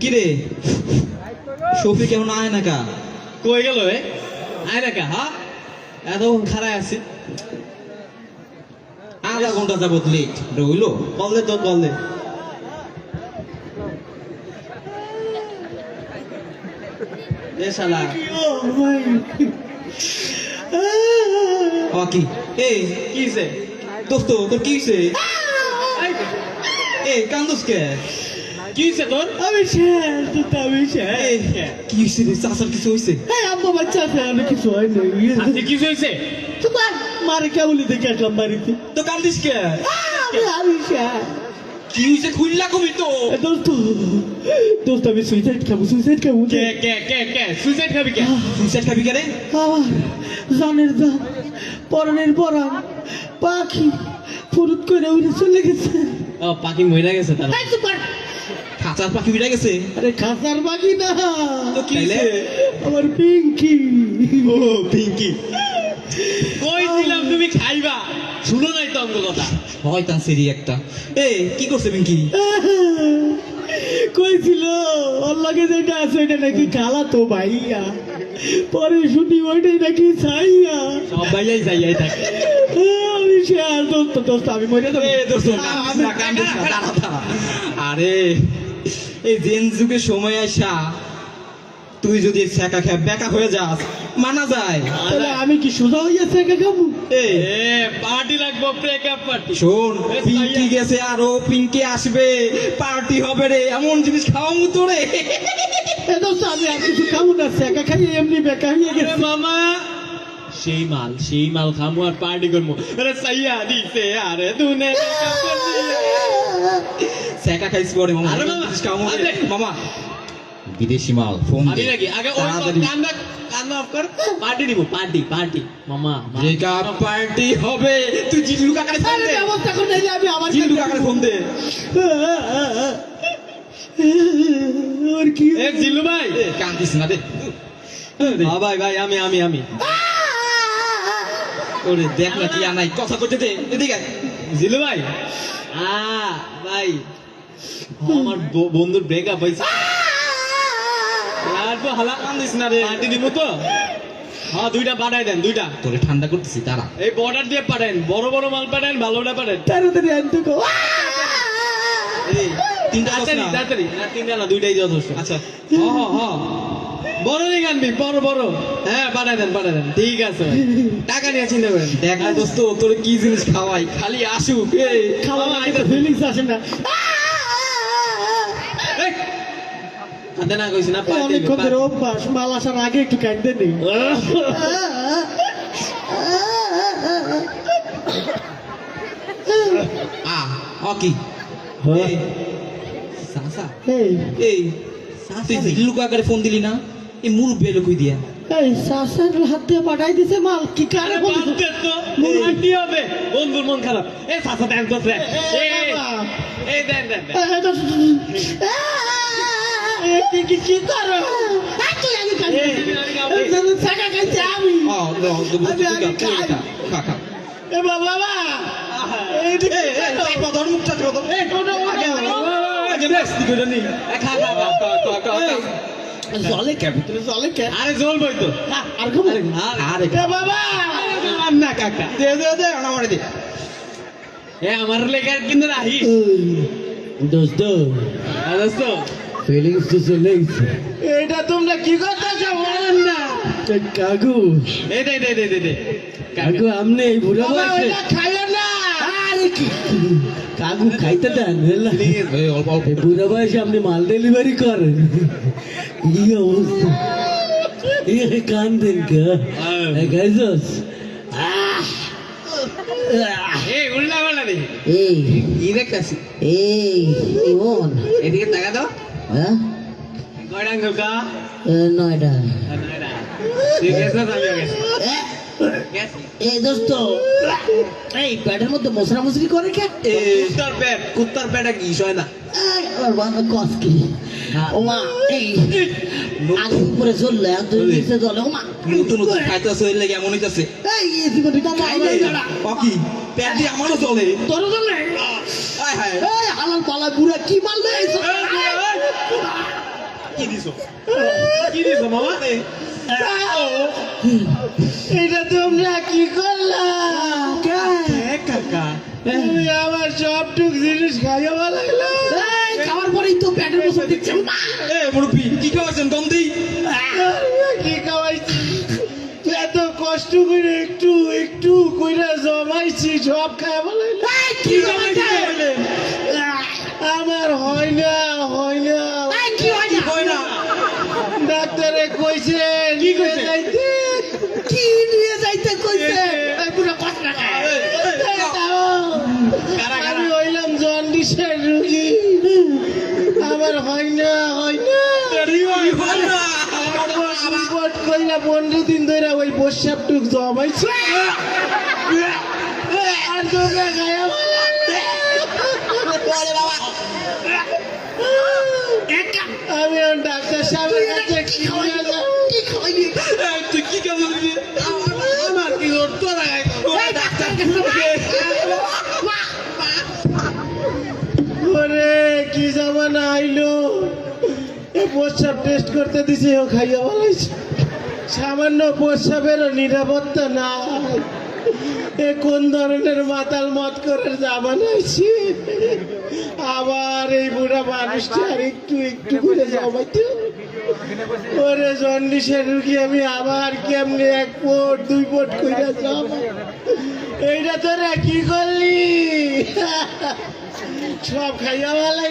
কি রে শফিক এখন আয় না কা? কই গেল এ আয় না কা হ্যাঁ এতক্ষণ খারায় আছি। আধা ঘণ্টা যাবত লেট রইল কল দে তো কল দে। শালা। কি এ কি তোর কি এ কান্দুস কে? কি তোর? আমি শেষ শেষ। কি রে? কিছু বাচ্চা আছে আমি কিছু না আজকে তোমার মারে কেমন দেখে আসলাম বাড়িতে। তো কান্দিস কে? আমি আমি শেষ। কি হইছে? খুললা কবি তো। এ দোস্ত দোস্ত আমি সুইসাইড খাব সুইসাইড খাব কে কে কে কে? সুইসাইড খাবি কে? সুইসাইড খাবি কে রে? আমার জানের জান পরনের পরান পাখি ফুরুত করে উড়ে চলে গেছে। ও পাখি মইরা গেছে তার খাঁচার পাখি উড়ে গেছে। আরে খাসার পাখি না। তো কি হইছে? আমার পিঙ্কি। ও পিঙ্কি। কইছিলাম তুমি খাইবা। শুনো নাই তো অঙ্গ কথা। হয়তান সিরি একটা। এ কি করছে পিঙ্কি? কইছিল ওর লগে যেটা আছে ওইটা নাকি খালা তো ভাইয়া। পরে শুনি ওইটাই নাকি ছাইয়া। সব বাইলাই যাইয়াই থাকে। আমি দোস্ত দোস্ত আমি মরে যাব। আরে এই জেন যুগে সময় আসা তুই যদি সেকা খেয়ে বেকা হয়ে যাস মানা যায়। তাহলে আমি কি সোজা হইয়াছে একা খাব? এ পার্টি লাগবো ব্রেকআপ পার্টি শোন পিঙ্কি গেছে আরও পিঙ্কি আসবে পার্টি হবে রে এমন জিনিস খাওয়ামু তো রে এ দোস্ত আমি আর কিছু খাব না সেকা খাই এমনি বেকা হয়ে গেছে। মামা সেই মাল সেই মাল খামু আর পার্টি করব আরে সাইয়া দিছে আরে করলি। সেকা খাইছি পরে মামা আরে মামা। আরে। মামা বিদেশি মাল ফোন আমি নাকি আগে ওই। কান্দা কান্দা অফ কর পার্টি দিব পার্টি পার্টি মামা ব্রেকআপ পার্টি হবে তুই জিল্লু কাকারে ফোন আরে দে ব্যবস্থা করে দিলে আমি আমার জিল্লু কাকারে ফোন দে ওর কি এ জিল্লু ভাই কান্দিস না রে হ্যাঁ ভাই ভাই আমি আমি আমি ওরে দেখ না কি আনাই কথা করতে দে এদিকে। জিল্লু ভাই। আ ভাই। আমার বন্ধুর ব্রেকআপ হয়েছে আর তো হালা কান্দিস না রে। পার্টি দিব তো। হ্যাঁ দুইটা পাঠাই দেন দুইটা। তোরে ঠান্ডা করতেছি তারা এই বর্ডার দিয়ে পাঠান বড় বড় মাল পাঠান ভালোটা পাঠান তাড়াতাড়ি আনতে কো। তিনটা তাড়াতাড়ি না। তাড়াতাড়ি। না তিনটা না দুইটাই যথেষ্ট আচ্ছা। হ হ। বড় দিকে আনবি বড় বড়। হ্যাঁ পাঠাই দেন পাঠাই দেন। ঠিক আছে টাকা নিয়ে চিন্তা করেন। দেখ দোস্ত তোর কি জিনিস খাওয়াই? খালি আসুক খাওয়া ফিলিংস আসে না। না কইছি না পার্টি অনেকক্ষণ ধরে অভ্যাস মাল আসার আগে একটু কাটতে নেই আ ও কি? হ্যাঁ। এই, এই। এই তুই জিল্লু কাকারে ফোন দিলি না? এই মূল বেলো কই দিয়া এই শাসন হাত পাঠাই দিছে মাল কি কারে আরে বলি বাদ দে হবে বন্ধুর মন খারাপ এই সাসা দেন তো রে এই এই দেন দেন দেন। কি কি কি করো তুই আমি কাজ এই, সাকা আমি ও এ বাবা বাবা এই এই এই কোন আগে এ, খা খা, খা, খা, খা। জলে কে ভিতরে জলে কে? আরে জল বই তো। আর আরে আরে বাবা! আর না কাকা। দে দে দে না মারে দে। এ আমার লেগে কিন্তু রাহি দোস্ত। দোস্ত। ফিলিংস তো চলে গেছে এটা তোমরা কি করতেছো? বলেন না। কাকু। দে দে দে দে দে। কাকু আমনে এই বুড়া বয়সে খাইও না। আরে কি কাকু খাইতে দেন এই এই বুড়া বয়সে আপনি মাল ডেলিভারি করেন। কি অবস্থা? এই কান্দেন এই গাইজস? এই এই। কি দেখতাছি? এই ইমন। এদিকে তাকা দাও হ্যাঁ? কয়টা আঙ্গুল কা? নয়টা। এই দোস্ত এই পেটের মধ্যে মশরা মশরি করে কে? কুত্তার পেট কুত্তার পেটে কি হয় না। এই, আমার কস কি? ও এই আগে উপরে চললে আর তুই নিচে চলে ও নতুন নতুন খাইতেছে এর লাগে এমন হইতাছে এই এই জীবনে খাই নাই দাঁড়া ও কি দিয়ে আমারও চলে তোর চলে আয় হায় এই হালাল পালা বুড়া কি মারলে? এই। কি দিছো? কি দিছো মামা? এটা তোমরা কি করলাম এ কাকা? তুমি আমার সবটুক জিনিস খাইয়ে এই, খাওয়ার পরেই তো পেটের ওষুধ দিচ্ছে। মা! এ মুরব্বী কি খাওয়াছেন দিই কি খাওয়াইছি? এত কষ্ট করে একটু একটু কইরা জমাইছি সব খাই বলাইলা এই, কি জমাইছে? আমার হয় না হয় না এই, কি হয় না? হয় না ডাক্তারে কইছে কি কইছে? যাইতে কি নিয়ে যাইতে কইছে এই, পুরো কষ্ট রাখা। আমি হইলাম জন্ডিসের রুগী? আমার হয় না হয় না। না রিপোর্ট কইরা পনেরো দিন ধরে ওই বসাব টুক জমাইছে। আর তোমরা গায়া আমি ডাক্তার সাহেবের কাছে কি কি তুই আমার কি করতো না এই, ডাক্তারের কাছে যা। মা, ওরে কি জামানা আইলো এ প্রস্রাব টেস্ট করতে দিছে, ও খাইয়া বলাইছে। সামান্য প্রস্রাবেরও নিরাপত্তা না এ কোন ধরনের মাতাল মত করে জামানা আইছে আবার এই বুড়া মানুষটা আর একটু একটু করে জমাইতে। ওরে জন্ডিসের রুগী, আমি আবার কেমনে এক পোট, দুই পোট কইরা যাব এইটা তোরা কি করলি? সব খাইয়া ভালো